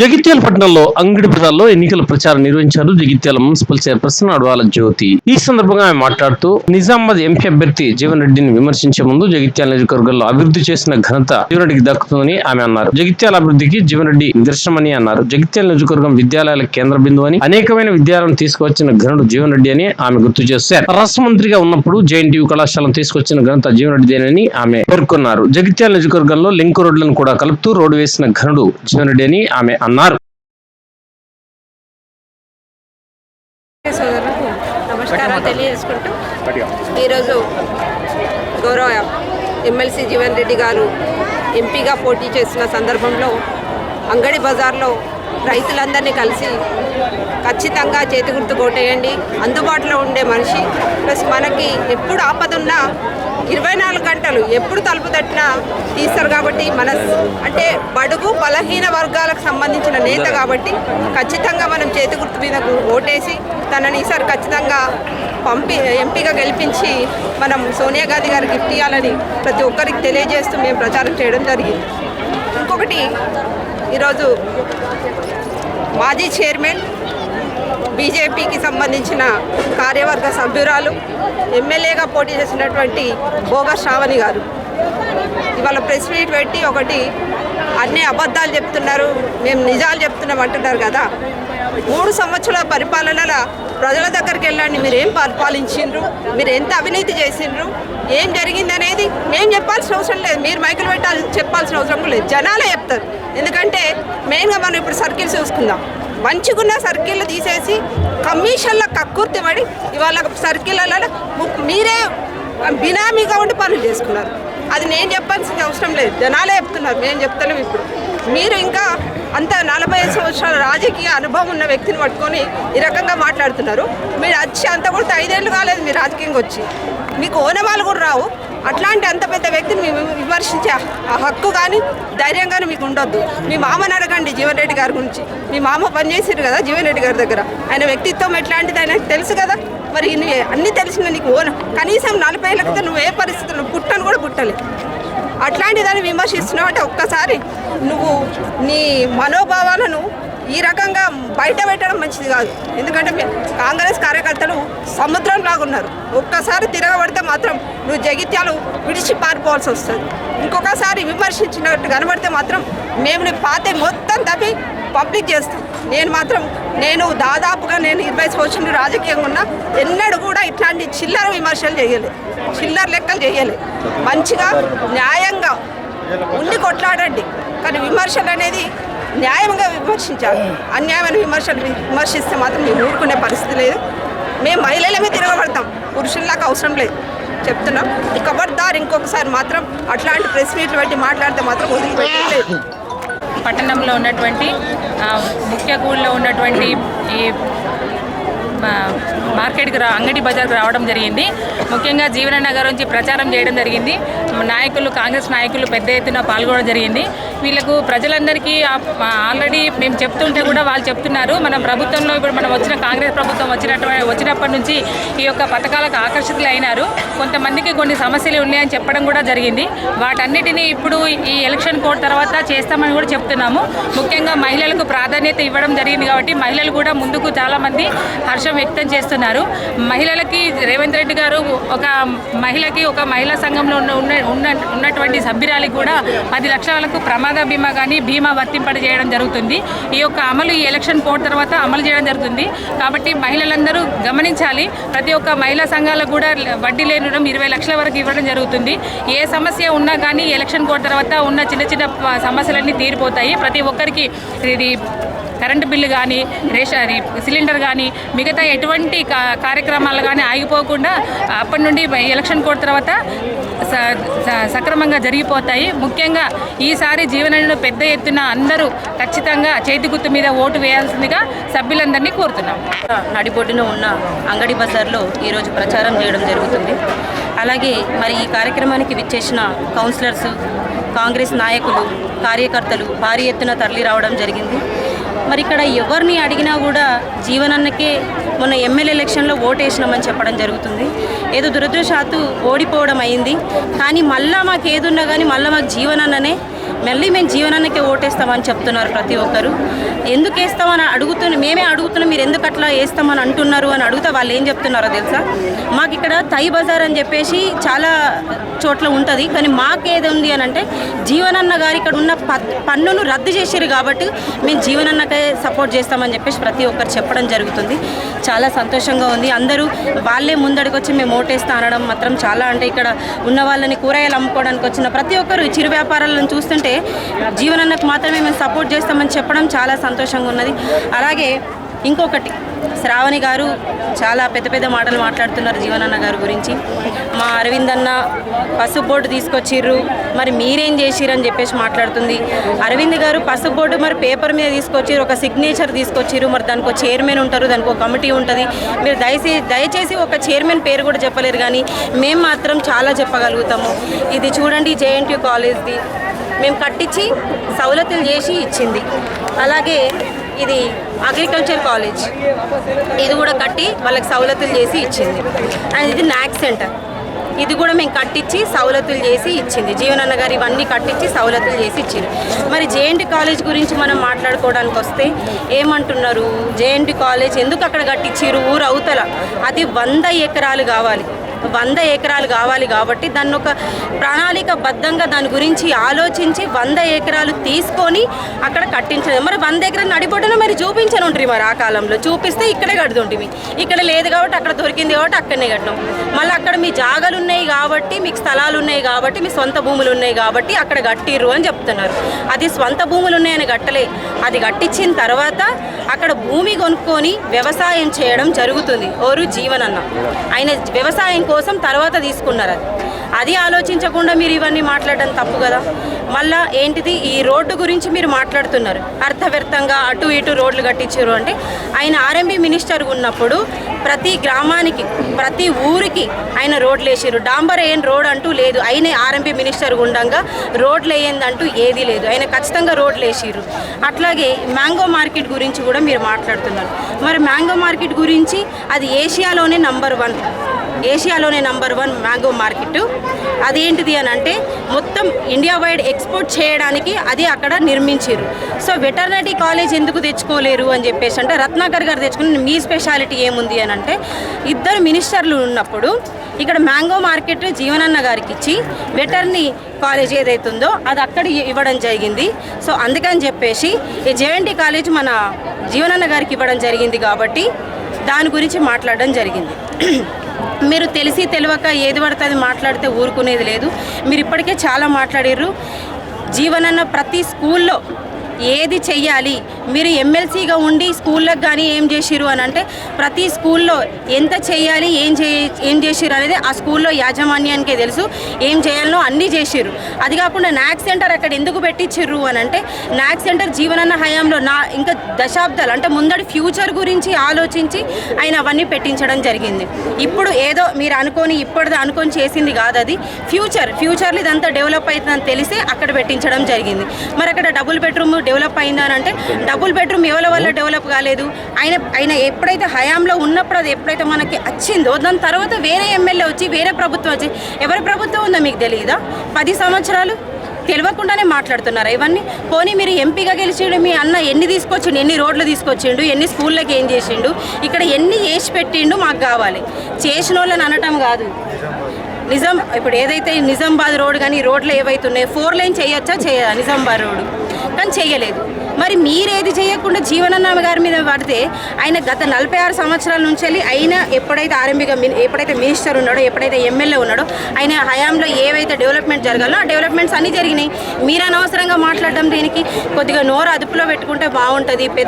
జగిత్యాల పట్టణంలో అంగడి బజార్లో ఎన్నికల ప్రచారం నిర్వహించారు జగిత్యాల మున్సిపల్ చైర్పర్సన్ అడవాల జ్యోతి. ఈ సందర్భంగా ఆమె మాట్లాడుతూ నిజామాబాద్ ఎంపీ అభ్యర్థి జీవన్ రెడ్డిని విమర్శించే ముందు జగిత్యాల నియోజకవర్గంలో అభివృద్ధి చేసిన ఘనత జీవన్ రెడ్డికి దక్కుతుందని ఆమె అన్నారు. జగిత్యాల అభివృద్ధికి జీవన్ రెడ్డి నిదర్శనమని అన్నారు. జగిత్యాల నియోజకవర్గం విద్యాలయాల కేంద్ర బిందువు అని అనేకమైన విద్యాలయం తీసుకువచ్చిన ఘనుడు జీవన్ రెడ్డి అని ఆమె గుర్తు చేశారు. రాష్ట్ర మంత్రిగా ఉన్నప్పుడు జేఎన్టీయూ కళాశాలను తీసుకొచ్చిన ఘనత జీవన్ రెడ్డిదేనని ఆమె పేర్కొన్నారు. జగిత్యాల నియోజకవర్గంలో లింక్ రోడ్లను కూడా కలుపుతూ రోడ్డు వేసిన ఘనుడు జీవన్ రెడ్డి అని ఆమె అన్నారు. సోదరులకు నమస్కారాలు తెలియజేసుకుంటూ ఈరోజు గౌరవ ఎమ్మెల్సీ జీవన్ రెడ్డి గారు ఎంపీగా పోటీ చేసిన సందర్భంలో అంగడి బజార్లో రైతులందరినీ కలిసి ఖచ్చితంగా చేతి గుర్తు కొట్టేయండి. అందుబాటులో ఉండే మనిషి ప్లస్ మనకి ఎప్పుడు ఆపదున్నా ఇరవై నాలుగు గంటలు ఎప్పుడు తలుపు తట్టినా తీస్తారు కాబట్టి మన అంటే బడుగు బలహీన వర్గాలకు సంబంధించిన నేత కాబట్టి ఖచ్చితంగా మనం చేతి గుర్తు మీద ఓటేసి తనని ఈసారి ఖచ్చితంగా పంపి ఎంపీగా గెలిపించి మనం సోనియా గాంధీ గారికి గిఫ్ట్ ఇవ్వాలని ప్రతి ఒక్కరికి తెలియజేస్తూ మేము ప్రచారం చేయడం జరిగింది. ఇంకొకటి ఈరోజు మాజీ చైర్మన్ బీజేపీకి సంబంధించిన కార్యవర్గ సభ్యురాలు ఎమ్మెల్యేగా పోటీ చేసినటువంటి భోగ శ్రావణి గారు. ఇవాళ ప్రెస్ మీట్ పెట్టి ఒకటి అన్ని అబద్ధాలు చెప్తున్నారు. మేము నిజాలు చెప్తున్నాం అంటున్నారు కదా. మూడు సంవత్సరాల పరిపాలనల ప్రజల దగ్గరికి వెళ్ళండి. మీరు ఏం పరిపాలించిండ్రు? మీరు ఎంత అవినీతి చేసిండ్రు? ఏం జరిగింది అనేది మేము చెప్పాల్సిన అవసరం లేదు. మీరు మైకులు పెట్టాలి చెప్పాల్సిన అవసరం లేదు. జనాలే చెప్తారు. ఎందుకంటే మెయిన్గా మనం ఇప్పుడు సర్కిల్స్ చూసుకుందాం. మంచిగున్న సర్కిల్ తీసేసి కమిషన్ల కక్కుర్తి పడి ఇవాళ సర్కిళ్ళలో మీరే బినామీగా ఉండి పనులు చేసుకున్నారు. అది నేను చెప్పాల్సిన అవసరం లేదు. జనాలే చెప్తున్నారు. మేము చెప్తలేము ఇప్పుడు. మీరు ఇంకా అంత నలభై ఐదు సంవత్సరాల రాజకీయ అనుభవం ఉన్న వ్యక్తిని పట్టుకొని ఈ రకంగా మాట్లాడుతున్నారు. మీరు వచ్చి అంత కూడా ఐదేళ్ళు కాలేదు మీరు రాజకీయంగా వచ్చి. మీకు ఓనమాలు కూడా రావు. అట్లాంటి అంత పెద్ద వ్యక్తిని మేము విమర్శించే ఆ హక్కు కానీ ధైర్యం కానీ మీకు ఉండొద్దు. మీ మామని అడగండి జీవన్ రెడ్డి గారి గురించి. మీ మామ పనిచేసారు కదా జీవన్ రెడ్డి గారి దగ్గర. ఆయన వ్యక్తిత్వం ఎట్లాంటిది ఆయనకు తెలుసు కదా. మరి అన్నీ తెలిసిన నీకు ఓన కనీసం నలభై ఏళ్ళ నువ్వు ఏ పరిస్థితుల్లో పుట్టను కూడా పుట్టలే. అట్లాంటి దాన్ని విమర్శిస్తున్నావు అంటే ఒక్కసారి నువ్వు నీ మనోభావాలను ఈ రకంగా బయట పెట్టడం మంచిది కాదు. ఎందుకంటే కాంగ్రెస్ కార్యకర్తలు సముద్రం లాగా ఉన్నారు. ఒక్కసారి తిరగబడితే మాత్రం నువ్వు జగిత్యాలు విడిచి పారిపోవాల్సి వస్తుంది. ఇంకొకసారి విమర్శించినట్టు కనబడితే మాత్రం మేము నీ పాతే మొత్తం తప్పి పబ్లిక్ చేస్తాం. నేను మాత్రం నేను దాదాపుగా నేను ఇరవై సంవత్సరాలు రాజకీయంగా ఉన్నా ఎన్నడూ కూడా ఇట్లాంటి చిల్లర విమర్శలు చేయలేదు చిల్లర లెక్కలు చేయలేదు మంచిగా న్యాయంగా ఉండి కొట్లాడండి. కానీ విమర్శలు అనేది న్యాయంగా విమర్శించాలి. అన్యాయమైన విమర్శలు విమర్శిస్తే మాత్రం మేము ఊరుకునే పరిస్థితి లేదు. మేము మహిళలమే తిరగబడతాం. పురుషుల్లాగా అవసరం లేదు. చెప్తున్నాం. ఈ కబర్దార్ ఇంకొకసారి మాత్రం అట్లాంటి ప్రెస్ మీట్లు పెట్టి మాట్లాడితే మాత్రం వదిలిపెట్టలేదు పట్టణంలో ఉన్నటువంటి ఆ, ముఖ్య కూడలో ఉన్నటువంటి ఈ మార్కెట్కి రా అంగడి బజార్కి రావడం జరిగింది. ముఖ్యంగా జీవననగర్ నుంచి ప్రచారం చేయడం జరిగింది. నాయకులు కాంగ్రెస్ నాయకులు పెద్ద ఎత్తున పాల్గొనడం జరిగింది. వీళ్ళకు ప్రజలందరికీ ఆల్రెడీ మేము చెప్తుంటే కూడా వాళ్ళు చెప్తున్నారు. మన ప్రభుత్వంలో ఇప్పుడు మనం వచ్చిన కాంగ్రెస్ ప్రభుత్వం వచ్చినటువంటి వచ్చినప్పటి నుంచి ఈ యొక్క పథకాలకు ఆకర్షితులు అయినారు. కొంతమందికి కొన్ని సమస్యలు ఉన్నాయని చెప్పడం కూడా జరిగింది. వాటన్నిటిని ఇప్పుడు ఈ ఎలక్షన్ కోడ్ తర్వాత చేస్తామని కూడా చెప్తున్నాము. ముఖ్యంగా మహిళలకు ప్రాధాన్యత ఇవ్వడం జరిగింది కాబట్టి మహిళలు కూడా ముందుకు చాలామంది హర్షం వ్యక్తం చేస్తున్నారు. మహిళలకి రేవంత్ రెడ్డి గారు ఒక మహిళకి ఒక మహిళా సంఘంలో ఉన్న ఉన్న- ఉన్న ఉన్నటువంటి సభ్యురాలికి కూడా పది లక్షలకు ప్రమాద బీమా కానీ బీమా వర్తింపడి చేయడం జరుగుతుంది. ఈ యొక్క అమలు ఈ ఎలక్షన్ కోడ్ తర్వాత అమలు చేయడం జరుగుతుంది. కాబట్టి మహిళలందరూ గమనించాలి. ప్రతి ఒక్క మహిళా సంఘాలకు కూడా వడ్డీ లేని రుణం ఇరవై లక్షల వరకు ఇవ్వడం జరుగుతుంది. ఏ సమస్య ఉన్నా కానీ ఎలక్షన్ కోడ్ తర్వాత ఉన్న చిన్న చిన్న సమస్యలన్నీ తీరిపోతాయి. ప్రతి ఒక్కరికి ఇది కరెంటు బిల్లు కానీ రేషన్ సిలిండర్ కానీ మిగతా ఎటువంటి కా- కార్యక్రమాలు కానీ ఆగిపోకుండా అప్పటి నుండి ఎలక్షన్ కోడ్ తర్వాత స- స- సక్రమంగా జరిగిపోతాయి. ముఖ్యంగా ఈసారి జీవనంలో పెద్ద ఎత్తున అందరూ ఖచ్చితంగా చేతి గుర్తు మీద ఓటు వేయాల్సిందిగా సభ్యులందరినీ కోరుతున్నాం. నడిబొడ్డున ఉన్న అంగడి బజార్లో ఈరోజు ప్రచారం చేయడం జరుగుతుంది. అలాగే మరి ఈ కార్యక్రమానికి విచ్చేసిన కౌన్సిలర్స్ కాంగ్రెస్ నాయకులు కార్యకర్తలు భారీ ఎత్తున తరలి రావడం జరిగింది. మరి ఇక్కడ ఎవరిని అడిగినా కూడా జీవనన్నకే మొన్న ఎమ్మెల్యే ఎలక్షన్లో ఓటేసినామని చెప్పడం జరుగుతుంది. ఏదో దురదృశాత్తు ఓడిపోవడం అయింది. కానీ మళ్ళా మాకు ఏదున్నా కానీ మళ్ళీ మాకు జీవనన్ననే మళ్ళీ మేము జీవనానికి ఓటేస్తామని చెప్తున్నారు ప్రతి ఒక్కరు. ఎందుకు వేస్తామని అడుగుతున్న మేమే అడుగుతున్నాం మీరు ఎందుకు అట్లా వేస్తామని అంటున్నారు అని అడిగితే వాళ్ళు ఏం చెప్తున్నారో తెలుసా? మాకు ఇక్కడ తై బజార్ అని చెప్పేసి చాలా చోట్ల ఉంటుంది. కానీ మాకేది ఉంది అని అంటే జీవనన్న గారు ఇక్కడ ఉన్న ప- పన్నును రద్దు చేసారు కాబట్టి మేము జీవనన్నకే సపోర్ట్ చేస్తామని చెప్పేసి ప్రతి ఒక్కరు చెప్పడం జరుగుతుంది. చాలా సంతోషంగా ఉంది. అందరూ వాళ్ళే ముందడికి వచ్చి మేము ఓటేస్తా అనడం మాత్రం చాలా అంటే ఇక్కడ ఉన్న వాళ్ళని కూరగాయలు అమ్ముకోవడానికి వచ్చిన ప్రతి ఒక్కరు చిరు వ్యాపారాలను చూస్తుంటే జీవనన్నకు మాత్రమే మేము సపోర్ట్ చేస్తామని చెప్పడం చాలా సంతోషంగా ఉన్నది. అలాగే ఇంకొకటి శ్రావణి గారు చాలా పెద్ద పెద్ద మాటలు మాట్లాడుతున్నారు జీవనన్న గారి గురించి. మా అరవింద్ అన్న పసుపు బోర్డు తీసుకొచ్చిర్రు మరి మీరేం చేసిర్రు అని చెప్పేసి మాట్లాడుతుంది. అరవింద్ గారు పసుపు బోర్డు మరి పేపర్ మీద తీసుకొచ్చిర్రు ఒక సిగ్నేచర్ తీసుకొచ్చిర్రు మరి దానికి ఒక చైర్మన్ ఉంటారు దానికి ఒక కమిటీ ఉంటుంది. మీరు దయచేసి దయచేసి ఒక చైర్మన్ పేరు కూడా చెప్పలేరు కానీ మేము మాత్రం చాలా చెప్పగలుగుతాము. ఇది చూడండి జేఎన్టీ కాలేజ్ది. మేము కట్టించి సౌలతులు చేసి ఇచ్చింది. అలాగే ఇది అగ్రికల్చర్ కాలేజ్. ఇది కూడా కట్టి వాళ్ళకి సౌలతులు చేసి ఇచ్చింది. అండ్ ఇది నాక్ సెంటర్. ఇది కూడా మేము కట్టించి సౌలతులు చేసి ఇచ్చింది. జీవనన్న గారు ఇవన్నీ కట్టించి సౌలతులు చేసి ఇచ్చింది. మరి జేఎన్టీ కాలేజ్ గురించి మనం మాట్లాడుకోవడానికి వస్తే ఏమంటున్నారు? జేఎన్టీ కాలేజ్ ఎందుకు అక్కడ కట్టించారు ఊరు అవతల. అది వంద ఎకరాలు కావాలి. వంద ఎకరాలు కావాలి కాబట్టి దాన్ని ఒక ప్రణాళికబద్ధంగా దాని గురించి ఆలోచించి వంద ఎకరాలు తీసుకొని అక్కడ కట్టించడం మరి వంద ఎకరాలు నడిపోవడం మరి చూపించను ఉంటుంది మరి ఆ కాలంలో. చూపిస్తే ఇక్కడే కడుతుంటుంది ఇక్కడ లేదు కాబట్టి అక్కడ దొరికింది కాబట్టి అక్కడనే కట్టినాం. మళ్ళీ అక్కడ మీ జాగాలు ఉన్నాయి కాబట్టి మీకు స్థలాలు ఉన్నాయి కాబట్టి మీ సొంత భూములు ఉన్నాయి కాబట్టి అక్కడ కట్టిర్రు అని చెప్తున్నారు. అది స్వంత భూములు ఉన్నాయని కట్టలే. అది కట్టించిన తర్వాత అక్కడ భూమి కొనుక్కొని వ్యవసాయం చేయడం జరుగుతుంది. ఓరు జీవనన్న. ఆయన వ్యవసాయం కోసం తర్వాత తీసుకున్నారు అది. అది ఆలోచించకుండా మీరు ఇవన్నీ మాట్లాడడం తప్పు కదా. మళ్ళా ఏంటిది? ఈ రోడ్డు గురించి మీరు మాట్లాడుతున్నారు. అర్థవ్యర్థంగా అటు ఇటు రోడ్లు కట్టించారు అంటే ఆయన ఆర్ఎంబీ మినిస్టర్ ఉన్నప్పుడు ప్రతి గ్రామానికి ప్రతి ఊరికి ఆయన రోడ్లు వేసారు డాంబర్ వేయని రోడ్ అంటూ లేదు. ఆయన ఆర్ఎంపీ మినిస్టర్ ఉండగా రోడ్లు వేయందంటూ ఏదీ లేదు. ఆయన ఖచ్చితంగా రోడ్లు వేసారు అట్లాగే మ్యాంగో మార్కెట్ గురించి కూడా మీరు మాట్లాడుతున్నారు. మరి మ్యాంగో మార్కెట్ గురించి అది ఏషియాలోనే నంబర్ వన్. ఏషియాలోనే నంబర్ వన్ మ్యాంగో మార్కెట్. అదేంటిది అని అంటే మొత్తం ఇండియా వైడ్ ఎక్స్పోర్ట్ చేయడానికి అది అక్కడ నిర్మించారు సో వెటర్నరీ కాలేజ్ ఎందుకు తెచ్చుకోలేరు అని చెప్పేసి అంటే రత్నాకర్ గారు తెచ్చుకుని మీ స్పెషాలిటీ ఏముంది అని అంటే ఇద్దరు మినిస్టర్లు ఉన్నప్పుడు ఇక్కడ మ్యాంగో మార్కెట్ జీవనన్న గారికి ఇచ్చి వెటర్నరీ కాలేజ్ ఏదైతుందో అది అక్కడ ఇవ్వడం జరిగింది. సో అందుకని చెప్పేసి ఈ జేఎన్టీ కాలేజ్ మన జీవనన్న గారికి ఇవ్వడం జరిగింది కాబట్టి దాని గురించి మాట్లాడడం జరిగింది. మీరు తెలిసి తెలియక ఏది పడితే అది మాట్లాడితే ఊరుకునేది లేదు. మీరు ఇప్పటికే చాలా మాట్లాడిర్రు. జీవనన్న ప్రతి స్కూల్లో ఏది చెయ్యాలి? మీరు ఎమ్మెల్సీగా ఉండి స్కూళ్ళకి కానీ ఏం చేసిరు అని అంటే ప్రతి స్కూల్లో ఎంత చేయాలి ఏం చే ఏం చేసిరు అనేది ఆ స్కూల్లో యాజమాన్యానికే తెలుసు. ఏం చేయాలనో అన్నీ చేసిరు అది కాకుండా నాక్ సెంటర్ అక్కడ ఎందుకు పెట్టించిర్రు అని అంటే నాక్ సెంటర్ జీవనన్న హయాంలో నా ఇంకా దశాబ్దాలు అంటే ముందడి ఫ్యూచర్ గురించి ఆలోచించి ఆయన అవన్నీ పెట్టించడం జరిగింది. ఇప్పుడు ఏదో మీరు అనుకొని ఇప్పటిది అనుకొని చేసింది కాదు అది. ఫ్యూచర్ ఫ్యూచర్లో ఇదంతా డెవలప్ అవుతుందని తెలిసి అక్కడ పెట్టించడం జరిగింది. మరి అక్కడ డబుల్ బెడ్రూమ్ డెవలప్ అయిందా అంటే డబుల్ బెడ్రూమ్ ఎవరి వల్ల డెవలప్ కాలేదు? ఆయన ఆయన ఎప్పుడైతే హయాంలో ఉన్నప్పుడు అది ఎప్పుడైతే మనకి వచ్చిందో దాని తర్వాత వేరే ఎమ్మెల్యే వచ్చి వేరే ప్రభుత్వం వచ్చి ఎవరి ప్రభుత్వం ఉందో మీకు తెలియదా పది సంవత్సరాలు? తెలియకుండానే మాట్లాడుతున్నారు ఇవన్నీ? పోనీ మీరు ఎంపీగా గెలిచిండు మీ అన్న ఎన్ని తీసుకొచ్చిండు ఎన్ని రోడ్లు తీసుకొచ్చిండు ఎన్ని స్కూళ్ళకి ఏం చేసిండు ఇక్కడ ఎన్ని చేసి పెట్టిండు మాకు కావాలి. చేసిన వాళ్ళని అనటం కాదు. నిజాం ఇప్పుడు ఏదైతే నిజామాబాద్ రోడ్ కానీ రోడ్లు ఏవైతే ఉన్నాయో ఫోర్ లైన్ చేయొచ్చా? చేయదా? నిజామాబాద్ రోడ్ కానీ చేయలేదు. మరి మీరేది చేయకుండా జీవనన్న గారి మీద పడితే ఆయన గత నలభై ఆరు సంవత్సరాల నుంచి వెళ్ళి ఆయన ఎప్పుడైతే ఆర్ఎంబీగా మిన్ ఎప్పుడైతే మినిస్టర్ ఉన్నాడో ఎప్పుడైతే ఎమ్మెల్యే ఉన్నాడో ఆయన హయాంలో ఏవైతే డెవలప్మెంట్ జరగాలో ఆ డెవలప్మెంట్స్ అన్నీ జరిగినాయి. మీరు అనవసరంగా మాట్లాడడం దీనికి కొద్దిగా నోరు అదుపులో పెట్టుకుంటే బాగుంటుంది.